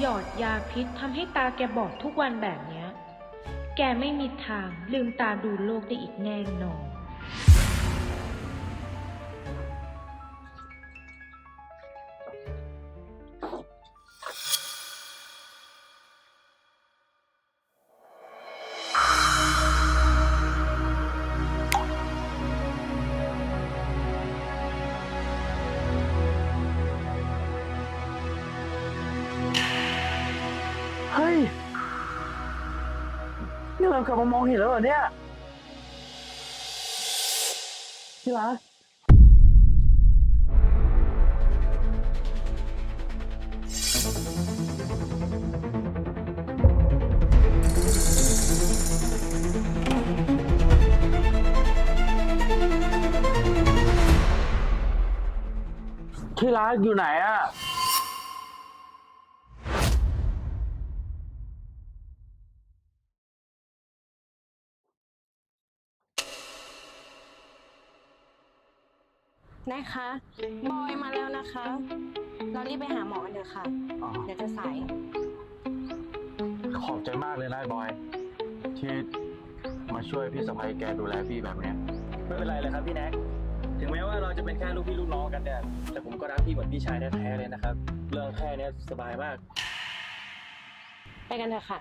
หยอดยาพิษทำให้ตาแกบอดทุกวันแบบเนี้ย แกไม่มีทางลืมตาดูโลกได้อีกแน่นอน นี่เรากลับมามองเห็นแล้วเหรอเนี่ยที่รักที่รักอยู่ไหนอะ นะคะบอยมาแล้วนะคะ เรารีบไปหาหมอกันเถอะค่ะ อ๋อเดี๋ยวจะสาย ขอบใจมากเลยนะบอย ที่มาช่วยพี่สะใภ้แกดูแลพี่แบบเนี้ยไม่เป็นไรเลยครับพี่แน็กถึงแม้ว่าเราจะเป็นแค่ลูกพี่ลูกน้องกันเนี่ย แต่ผมก็รักพี่เหมือนพี่ชายแท้ๆเลยนะครับ เรื่องแค่เนี้ยสบายมาก ไปกันเถอะค่ะ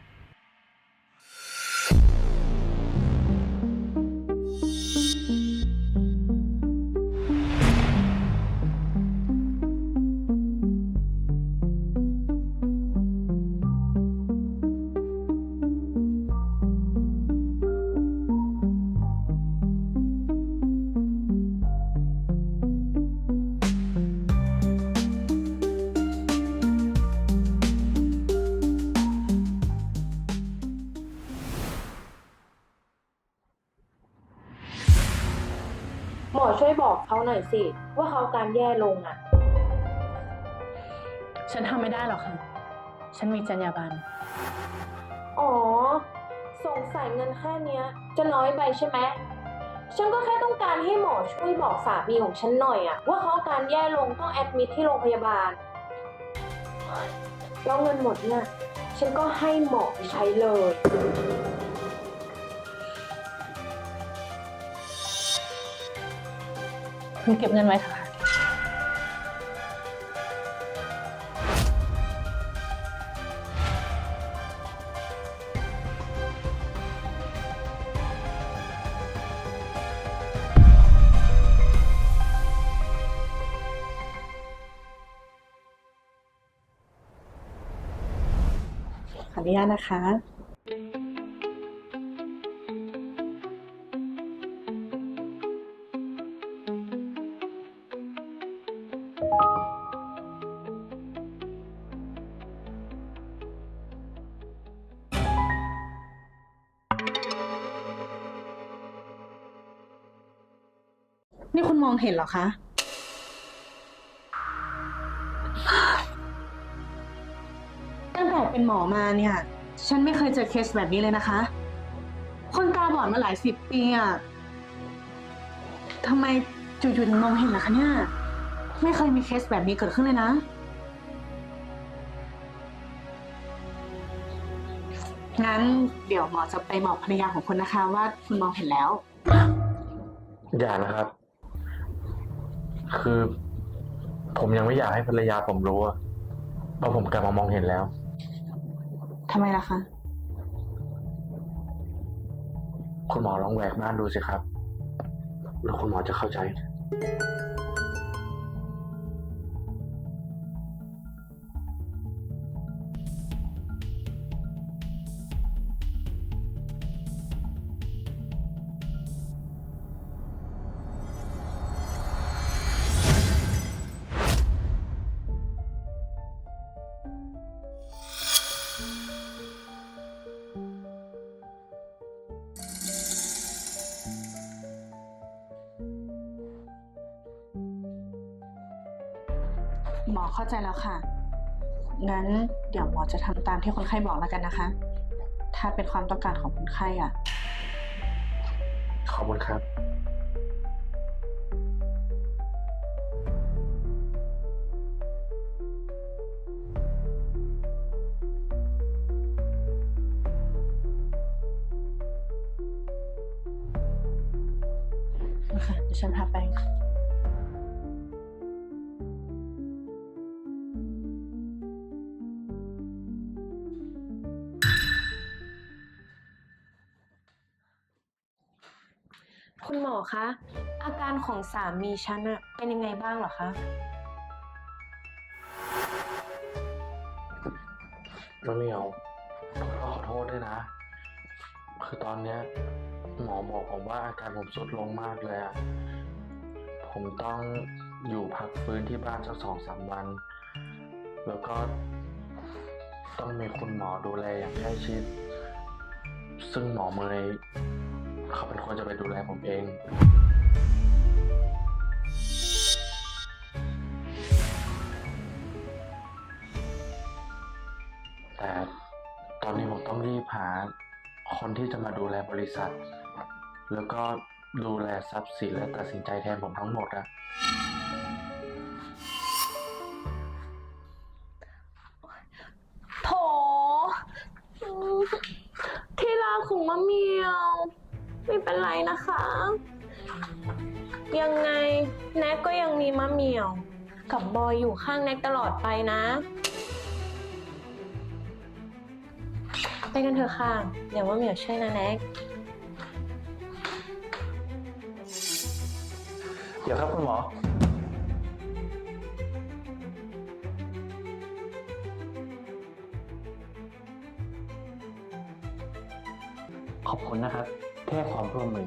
หมอช่วยบอกเขาหน่อยสิ ว่าเขาการแย่ลงอะ ฉันทำไม่ได้หรอกค่ะ ฉันมีจรรยาบรรณ อ๋อ สงสัยเงินแค่เนี้ย จะน้อยไปใช่ไหมฉันก็แค่ต้องการให้หมอช่วยบอกสามีของฉันหน่อยอะว่าเขาอาการแย่ลงต้องแอดมิทที่โรงพยาบาล แล้วเงินหมดเนี่ย ฉันก็ให้หมอไปใช้เลย คุณเก็บเงินไว้เถอะค่ะ ขออนุญาตนะคะ นี่คุณมองเห็นเหรอคะ ตั้งแต่เป็นหมอมาเนี่ย ฉันไม่เคยเจอเคสแบบนี้เลยนะคะ คนตาบอดมาหลายสิบปีอะทำไมจู่ๆถึงมองเห็นล่ะคะเนี่ย ไม่เคยมีเคสแบบนี้เกิดขึ้นเลยนะ งั้นเดี๋ยวหมอจะไปบอกภรรยาของคุณนะคะว่าคุณมองเห็นแล้ว อย่านะครับ คือ ผมยังไม่อยากให้ภรรยาผมรู้อะว่าผมกลับมามองเห็นแล้ว ทำไมล่ะคะ คุณหมอลองแหวกม่านดูสิครับ แล้วคุณหมอจะเข้าใจ หมอเข้าใจแล้วค่ะ งั้นเดี๋ยวหมอจะทำตามที่คนไข้บอกแล้วกันนะคะ ถ้าเป็นความต้องการของคนไข้อะ ขอบคุณครับ นะคะเดี๋ยวฉันพาไป คุณหมอคะ อาการของสามีฉันอะเป็นยังไงบ้างเหรอคะ มะเหมียวขอโทษด้วยนะ คือตอนเนี้ยหมอบอกผมว่าอาการผมทรุดลงมากเลยอะผมต้องอยู่พักฟื้นที่บ้านสักสองสามวัน แล้วก็ต้องมีคุณหมอดูแลอย่างใกล้ชิด ซึ่งหมอเมย์ เขาเป็นคนจะไปดูแลผมเอง แต่ตอนนี้ผมต้องรีบหาคนที่จะมาดูแลบริษัท แล้วก็ดูแลทรัพย์สินและตัดสินใจแทนผมทั้งหมดอะโถที่รักของมะเมียว ไม่เป็นไรนะคะ ยังไงแน็กก็ยังมีมะเหมียว กับบอยอยู่ข้างแน็กตลอดไปนะ ไปกันเถอะค่ะ เดี๋ยวมะเหมียวช่วยนะแน็ก เดี๋ยวครับคุณหมอ ขอบคุณนะครับ ที่ให้ความร่วมมือ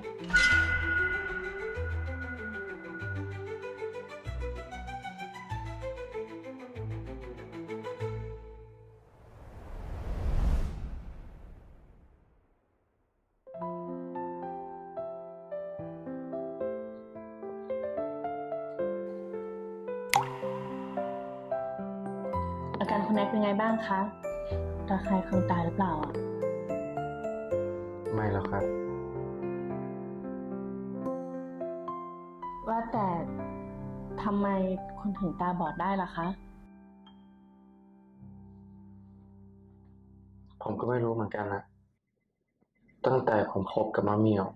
อาการคุณแน็กเป็นไงบ้างคะระคายเคืองตาหรือเปล่าอะไม่หรอกครับ แต่ทำไมคุณถึงตาบอดได้ล่ะคะ ผมก็ไม่รู้เหมือนกันนะตั้งแต่ผมคบกับมะเหมียว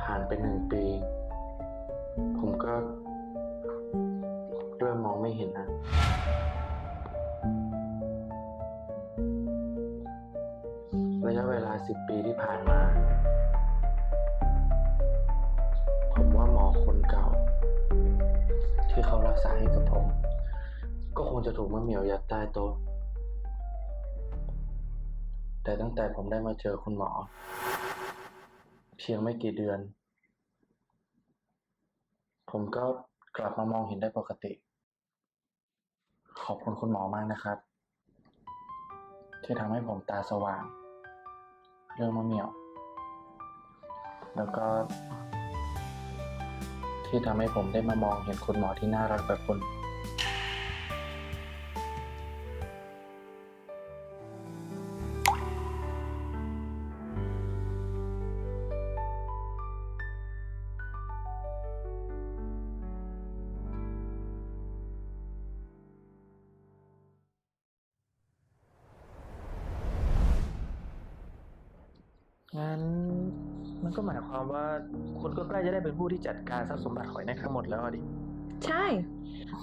ผ่านไปหนึ่งปี ผมก็เริ่มมองไม่เห็นนะ ระยะเวลาสิบปีที่ผ่านมา เขารักษาให้กับผม ก็คงจะถูกมะเหมียวยัดใต้โต๊ะแต่ตั้งแต่ผมได้มาเจอคุณหมอ เพียงไม่กี่เดือน ผมก็กลับมามองเห็นได้ปกติ ขอบคุณคุณหมอมากนะครับ ที่ทำให้ผมตาสว่าง เรื่องมะเหมี่ยว แล้วก็ ที่ทำให้ผมได้มามองเห็นคุณหมอที่น่ารักแบบคุณ งั้น มันก็หมายความว่าคุณก็ใกล้จะได้เป็นผู้ที่จัดการทรัพย์สมบัติหอยแนกทั้งหมดแล้วอะดิ ใช่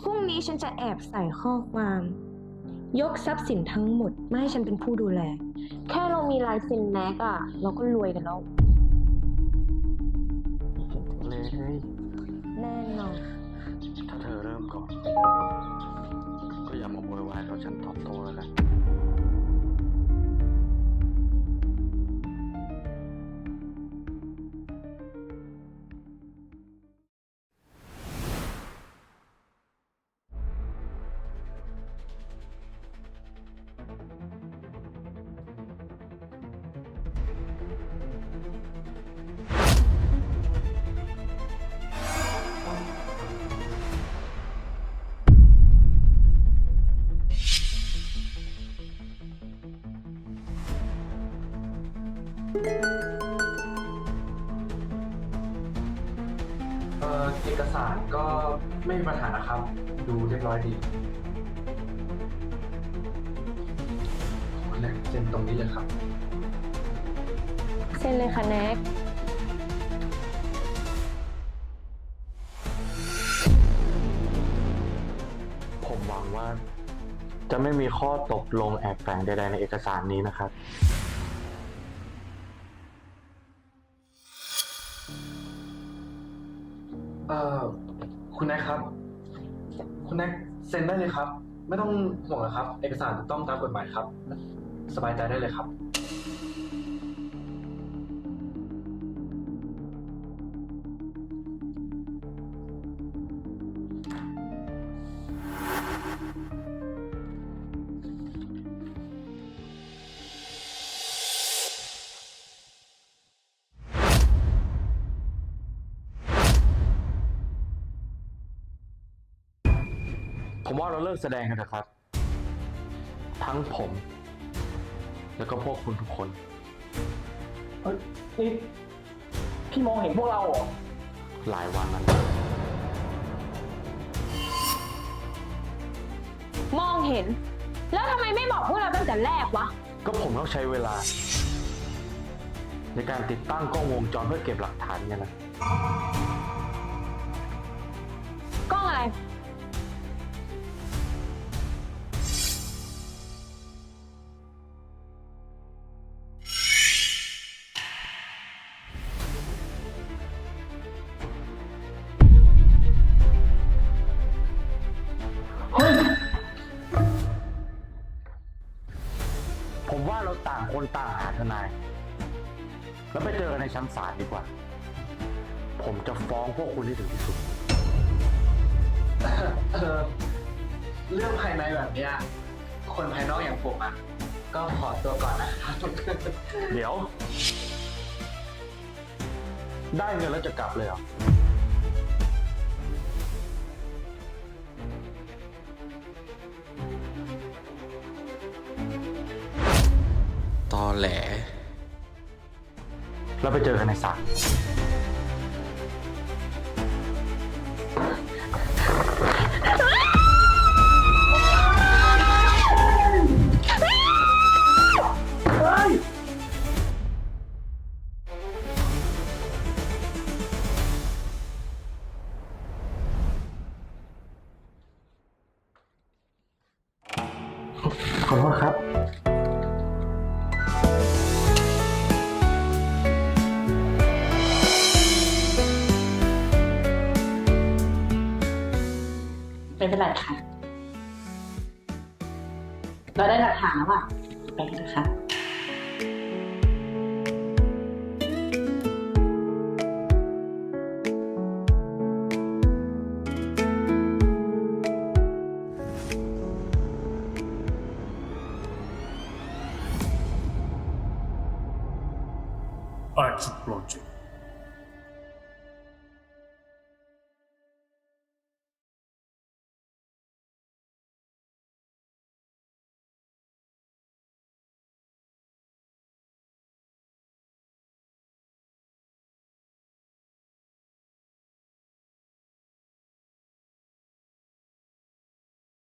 พรุ่งนี้ฉันจะแอบใส่ข้อความ ยกทรัพย์สินทั้งหมดไม่ให้ฉันเป็นผู้ดูแล แค่เรามีลายเซ็นแน็กอะเราก็รวยกันแล้ว เลยแน่นอน ถ้าเธอเริ่มก่อน ก็อย่ามาโวยวายกับฉันตอบโต้แล้วกันเเอกสารก็ไม่มีปัญหานะครับ ดูเรียบร้อยดีคุณแนกเซ็นตรงนี้เลยครับ เซ็นเลยค่ะแน็กผมหวังว่า จะไม่มีข้อตกลงแอบแฝงใดๆในเอกสารนี้นะครับ เอ่อ คุณแนกครับ คุณแนกเซ็นได้เลยครับ ไม่ต้องห่วงนะครับ เอกสารถูกต้องตามกฎหมายครับ สบายใจได้เลยครับ ว่าเราเลิกแสดงกันเถอะครับ ทั้งผม แล้วก็พวกคุณทุกคน เฮ้ยนี่พี่มองเห็นพวกเราเหรอ หลายวันแล้วมองเห็น แล้วทำไมไม่บอกพวกเราตั้งแต่แรกวะ ก็ผมต้องใช้เวลา ในการติดตั้งกล้องวงจรเพื่อเก็บหลักฐานกันนะ ชั้นศาลดีกว่า ผมจะฟ้องพวกคุณให้ถึงที่สุด เออเรื่องภายในแบบเนี้ยคนภายนอกอย่างผมอะ ก็ขอตัวก่อนนะครับ เดี๋ยว ได้เงินแล้วจะกลับเลยเหรอ ตอแหล แล้วไปเจอกันในศาล เป็นไรค่ะ เราได้หลักฐานแล้วอะไปกันะคะ Arts Project